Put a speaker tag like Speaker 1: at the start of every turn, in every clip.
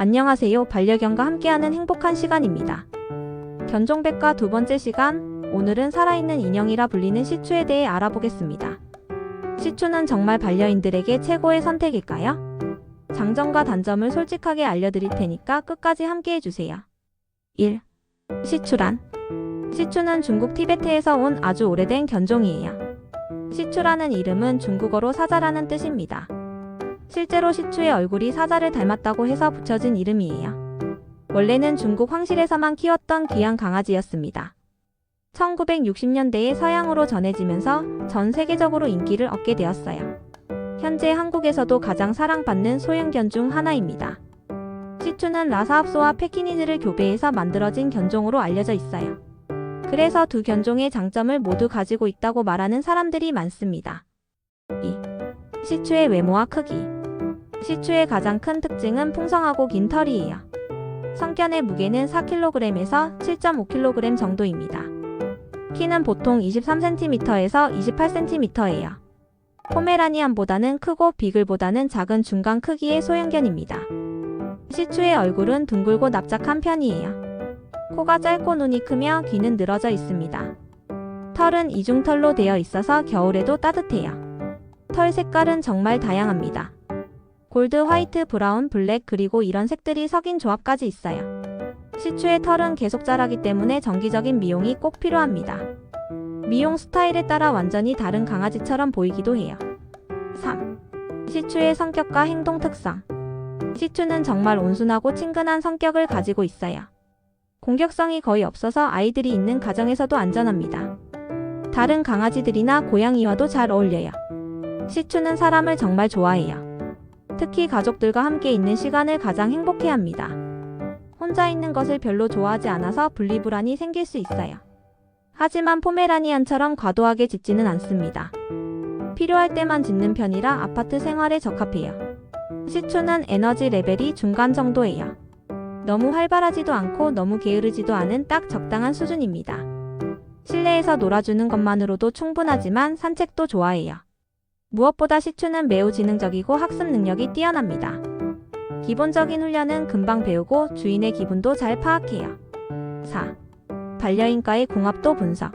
Speaker 1: 안녕하세요. 반려견과 함께하는 행복한 시간입니다. 견종백과 두 번째 시간, 오늘은 살아있는 인형이라 불리는 시추에 대해 알아보겠습니다. 시추는 정말 반려인들에게 최고의 선택일까요? 장점과 단점을 솔직하게 알려드릴 테니까 끝까지 함께 해 주세요. 1. 시추란 시추는 중국 티베트에서 온 아주 오래된 견종이에요. 시추라는 이름은 중국어로 사자라는 뜻입니다. 실제로 시추의 얼굴이 사자를 닮았다고 해서 붙여진 이름이에요. 원래는 중국 황실에서만 키웠던 귀한 강아지였습니다. 1960년대에 서양으로 전해지면서 전 세계적으로 인기를 얻게 되었어요. 현재 한국에서도 가장 사랑받는 소형견 중 하나입니다. 시추는 라사합소와 페키니즈를 교배해서 만들어진 견종으로 알려져 있어요. 그래서 두 견종의 장점을 모두 가지고 있다고 말하는 사람들이 많습니다. 2. 시추의 외모와 크기 시추의 가장 큰 특징은 풍성하고 긴 털이에요. 성견의 무게는 4kg에서 7.5kg 정도입니다. 키는 보통 23cm에서 28cm예요. 포메라니안보다는 크고 비글보다는 작은 중간 크기의 소형견입니다. 시추의 얼굴은 둥글고 납작한 편이에요. 코가 짧고 눈이 크며 귀는 늘어져 있습니다. 털은 이중털로 되어 있어서 겨울에도 따뜻해요. 털 색깔은 정말 다양합니다. 골드, 화이트, 브라운, 블랙 그리고 이런 색들이 섞인 조합까지 있어요. 시추의 털은 계속 자라기 때문에 정기적인 미용이 꼭 필요합니다. 미용 스타일에 따라 완전히 다른 강아지처럼 보이기도 해요. 3. 시추의 성격과 행동 특성 시추는 정말 온순하고 친근한 성격을 가지고 있어요. 공격성이 거의 없어서 아이들이 있는 가정에서도 안전합니다. 다른 강아지들이나 고양이와도 잘 어울려요. 시추는 사람을 정말 좋아해요. 특히 가족들과 함께 있는 시간을 가장 행복해 합니다. 혼자 있는 것을 별로 좋아하지 않아서 분리불안이 생길 수 있어요. 하지만 포메라니안처럼 과도하게 짖지는 않습니다. 필요할 때만 짖는 편이라 아파트 생활에 적합해요. 시추는 에너지 레벨이 중간 정도예요. 너무 활발하지도 않고 너무 게으르지도 않은 딱 적당한 수준입니다. 실내에서 놀아주는 것만으로도 충분하지만 산책도 좋아해요. 무엇보다 시추는 매우 지능적이고 학습 능력이 뛰어납니다. 기본적인 훈련은 금방 배우고 주인의 기분도 잘 파악해요. 4. 반려인과의 궁합도 분석.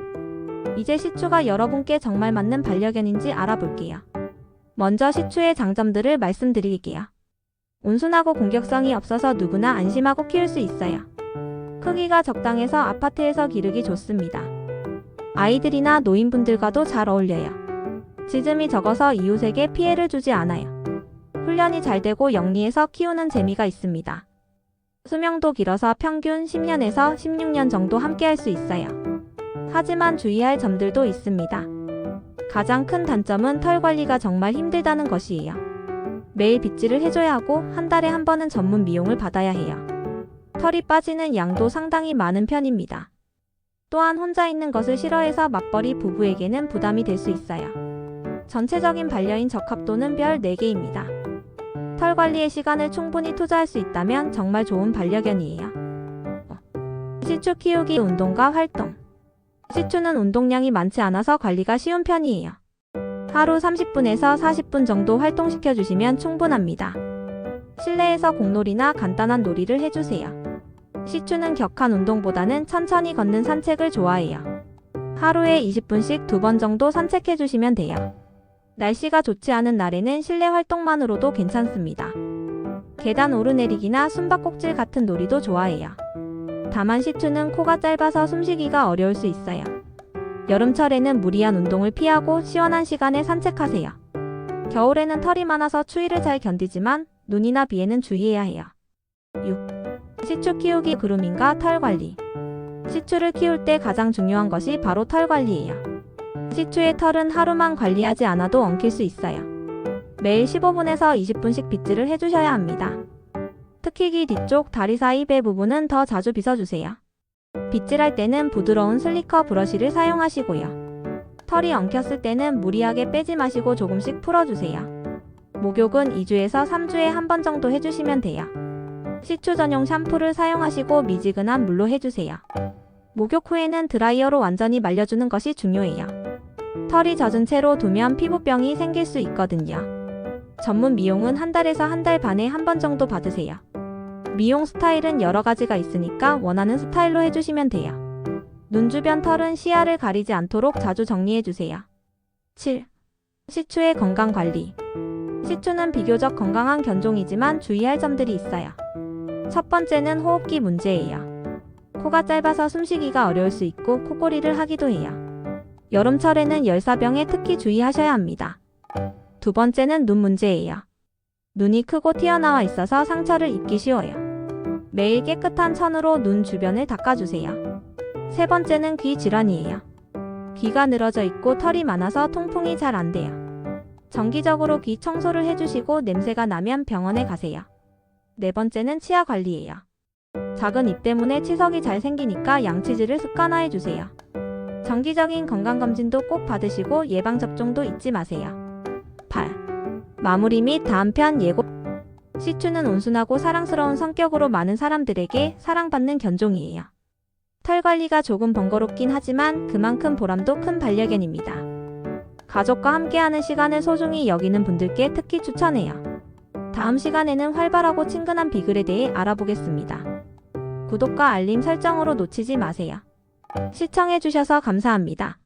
Speaker 1: 이제 시추가 여러분께 정말 맞는 반려견인지 알아볼게요. 먼저 시추의 장점들을 말씀드릴게요. 온순하고 공격성이 없어서 누구나 안심하고 키울 수 있어요. 크기가 적당해서 아파트에서 기르기 좋습니다. 아이들이나 노인분들과도 잘 어울려요. 짖음이 적어서 이웃에게 피해를 주지 않아요. 훈련이 잘 되고 영리해서 키우는 재미가 있습니다. 수명도 길어서 평균 10년에서 16년 정도 함께 할 수 있어요. 하지만 주의할 점들도 있습니다. 가장 큰 단점은 털 관리가 정말 힘들다는 것이에요. 매일 빗질을 해줘야 하고 한 달에 한 번은 전문 미용을 받아야 해요. 털이 빠지는 양도 상당히 많은 편입니다. 또한 혼자 있는 것을 싫어해서 맞벌이 부부에게는 부담이 될 수 있어요. 전체적인 반려인 적합도는 별 4개입니다. 털 관리에 시간을 충분히 투자할 수 있다면 정말 좋은 반려견이에요. 시추 키우기 운동과 활동. 시추는 운동량이 많지 않아서 관리가 쉬운 편이에요. 하루 30분에서 40분 정도 활동시켜 주시면 충분합니다. 실내에서 공놀이나 간단한 놀이를 해주세요. 시추는 격한 운동보다는 천천히 걷는 산책을 좋아해요. 하루에 20분씩 두 번 정도 산책해 주시면 돼요. 날씨가 좋지 않은 날에는 실내 활동만으로도 괜찮습니다. 계단 오르내리기나 숨바꼭질 같은 놀이도 좋아해요. 다만 시추는 코가 짧아서 숨쉬기가 어려울 수 있어요. 여름철에는 무리한 운동을 피하고 시원한 시간에 산책하세요. 겨울에는 털이 많아서 추위를 잘 견디지만 눈이나 비에는 주의해야 해요. 6. 시추 키우기 그루밍과 털 관리. 시추를 키울 때 가장 중요한 것이 바로 털 관리예요. 시추의 털은 하루만 관리하지 않아도 엉킬 수 있어요. 매일 15분에서 20분씩 빗질을 해주셔야 합니다. 특히 귀 뒤쪽 다리 사이 배 부분은 더 자주 빗어주세요. 빗질할 때는 부드러운 슬리커 브러쉬를 사용하시고요. 털이 엉켰을 때는 무리하게 빼지 마시고 조금씩 풀어주세요. 목욕은 2주에서 3주에 한 번 정도 해주시면 돼요. 시추 전용 샴푸를 사용하시고 미지근한 물로 해주세요. 목욕 후에는 드라이어로 완전히 말려주는 것이 중요해요. 털이 젖은 채로 두면 피부병이 생길 수 있거든요. 전문 미용은 한 달에서 한 달 반에 한 번 정도 받으세요. 미용 스타일은 여러 가지가 있으니까 원하는 스타일로 해주시면 돼요. 눈 주변 털은 시야를 가리지 않도록 자주 정리해주세요. 7. 시추의 건강 관리. 시추는 비교적 건강한 견종이지만 주의할 점들이 있어요. 첫 번째는 호흡기 문제예요. 코가 짧아서 숨쉬기가 어려울 수 있고 코골이를 하기도 해요. 여름철에는 열사병에 특히 주의하셔야 합니다. 두 번째는 눈 문제예요. 눈이 크고 튀어나와 있어서 상처를 입기 쉬워요. 매일 깨끗한 천으로 눈 주변을 닦아주세요. 세 번째는 귀 질환이에요. 귀가 늘어져 있고 털이 많아서 통풍이 잘 안 돼요. 정기적으로 귀 청소를 해주시고 냄새가 나면 병원에 가세요. 네 번째는 치아 관리예요. 작은 입 때문에 치석이 잘 생기니까 양치질을 습관화해주세요. 정기적인 건강검진도 꼭 받으시고 예방접종도 잊지 마세요. 8. 마무리 및 다음 편 예고 시추는 온순하고 사랑스러운 성격으로 많은 사람들에게 사랑받는 견종이에요. 털 관리가 조금 번거롭긴 하지만 그만큼 보람도 큰 반려견입니다. 가족과 함께하는 시간을 소중히 여기는 분들께 특히 추천해요. 다음 시간에는 활발하고 친근한 비글에 대해 알아보겠습니다. 구독과 알림 설정으로 놓치지 마세요. 시청해주셔서 감사합니다.